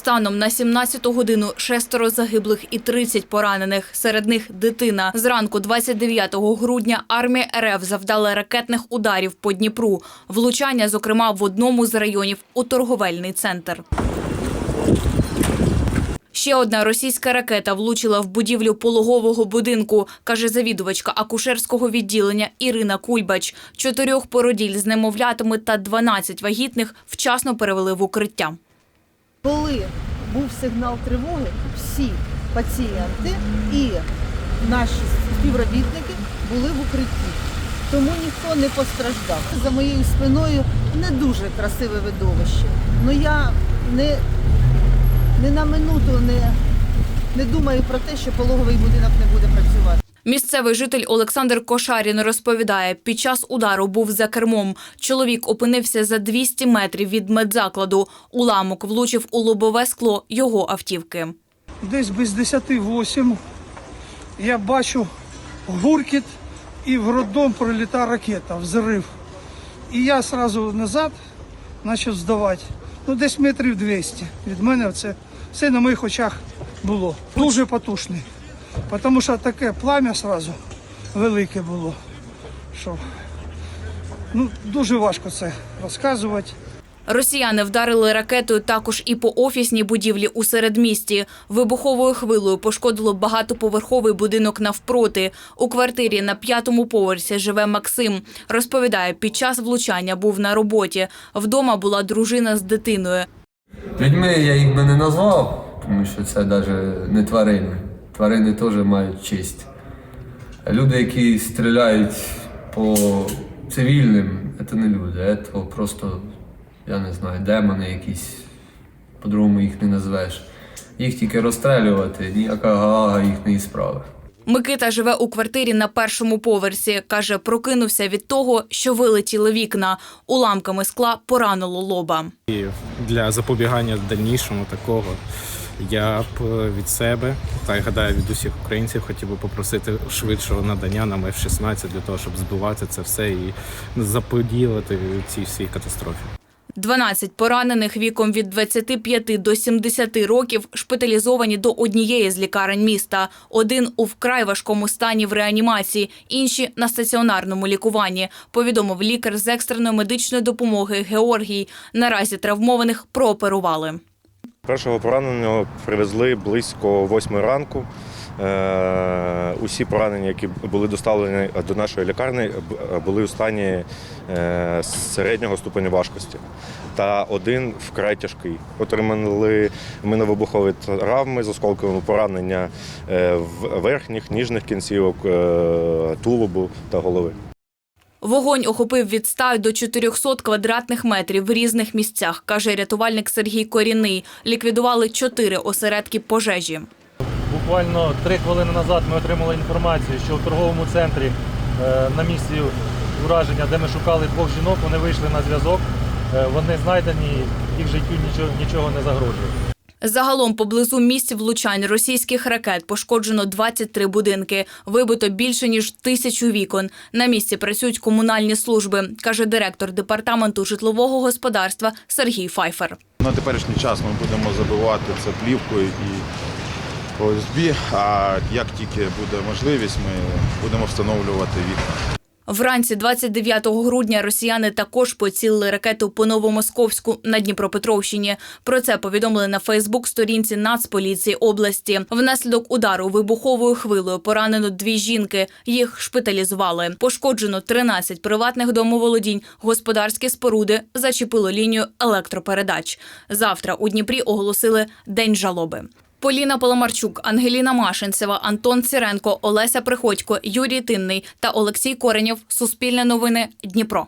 Станом на 17-ту годину шестеро загиблих і 30 поранених. Серед них дитина. Зранку 29 грудня армія РФ завдала ракетних ударів по Дніпру. Влучання, зокрема, в одному з районів у торговельний центр. Ще одна російська ракета влучила в будівлю пологового будинку, каже завідувачка акушерського відділення Ірина Кульбач. Чотирьох породіль з немовлятами та 12 вагітних вчасно перевели в укриття. Коли був сигнал тривоги, всі пацієнти і наші співробітники були в укритті. Тому ніхто не постраждав. За моєю спиною не дуже красиве видовище. але я не, не на минуту не, не думаю про те, що пологовий будинок не буде працювати. Місцевий житель Олександр Кошарін розповідає, під час удару був за кермом. Чоловік опинився за 200 метрів від медзакладу. Уламок влучив у лобове скло його автівки. Десь без 10 8 я бачу гуркіт і в роддом приліта ракета, взрив. І я одразу назад почав здавати. Ну, десь метрів 200 від мене це все на моїх очах було. Дуже потужний. Тому що таке плам'я одразу велике було. Що ну, дуже важко це розказувати. Росіяни вдарили ракетою також і по офісній будівлі у середмісті. Вибуховою хвилою пошкодило багатоповерховий будинок навпроти. У квартирі на п'ятому поверсі живе Максим. Розповідає, під час влучання був на роботі. Вдома була дружина з дитиною. Людьми я їх би не назвав, тому що це навіть не тварини. Тварини теж мають честь. А люди, які стріляють по цивільним, це не люди, це просто, я не знаю, демони якісь, по-другому їх не назвеш. Їх тільки розстрелювати, ніяка галага їх не ісправить. Микита живе у квартирі на першому поверсі. Каже, прокинувся від того, що вилетіли вікна. Уламками скла поранило лоба. І для запобігання дальнішому такого я б е, від себе та й гадаю від усіх українців хотів би попросити швидшого надання нам F-16 для того, щоб збивати це все і заподілити цій всій катастрофі. 12 поранених віком від 25 до 70 років шпиталізовані до однієї з лікарень міста. Один у вкрай важкому стані в реанімації, інші на стаціонарному лікуванні. Повідомив лікар з екстреної медичної допомоги Георгій. Наразі травмованих прооперували. Першого пораненого привезли близько восьми ранку. Е, Усі поранені, які були доставлені до нашої лікарні, були у стані е, середнього ступеню важкості. Та один вкрай тяжкий. Отримали миновибухові травми з осколковими поранення е, верхніх, ніжних кінцівок, е, тулубу та голови. Вогонь охопив від 100 до 400 квадратних метрів в різних місцях, каже рятувальник Сергій Корінний. Ліквідували чотири осередки пожежі. Буквально три хвилини назад ми отримали інформацію, що в торговому центрі е, на місці ураження, де ми шукали двох жінок, вони вийшли на зв'язок. Е, Вони знайдені, їх життю нічого, нічого не загрожує. Загалом поблизу місць влучань російських ракет пошкоджено 23 будинки. Вибито більше ніж тисячу вікон. На місці працюють комунальні служби, каже директор департаменту житлового господарства Сергій Файфер. На теперішній час ми будемо забивати це плівкою і ОСБ, а як тільки буде можливість, ми будемо встановлювати вікна. Вранці 29 грудня росіяни також поцілили ракету по Новомосковську на Дніпропетровщині. Про це повідомили на Фейсбук-сторінці Нацполіції області. Внаслідок удару вибуховою хвилею поранено дві жінки. Їх шпиталізували. Пошкоджено 13 приватних домоволодінь, господарські споруди зачепило лінію електропередач. Завтра у Дніпрі оголосили День жалоби. Поліна Поломарчук, Ангеліна Машинцева, Антон Ціренко, Олеся Приходько, Юрій Тинний та Олексій Коренєв. Суспільне новини Дніпро.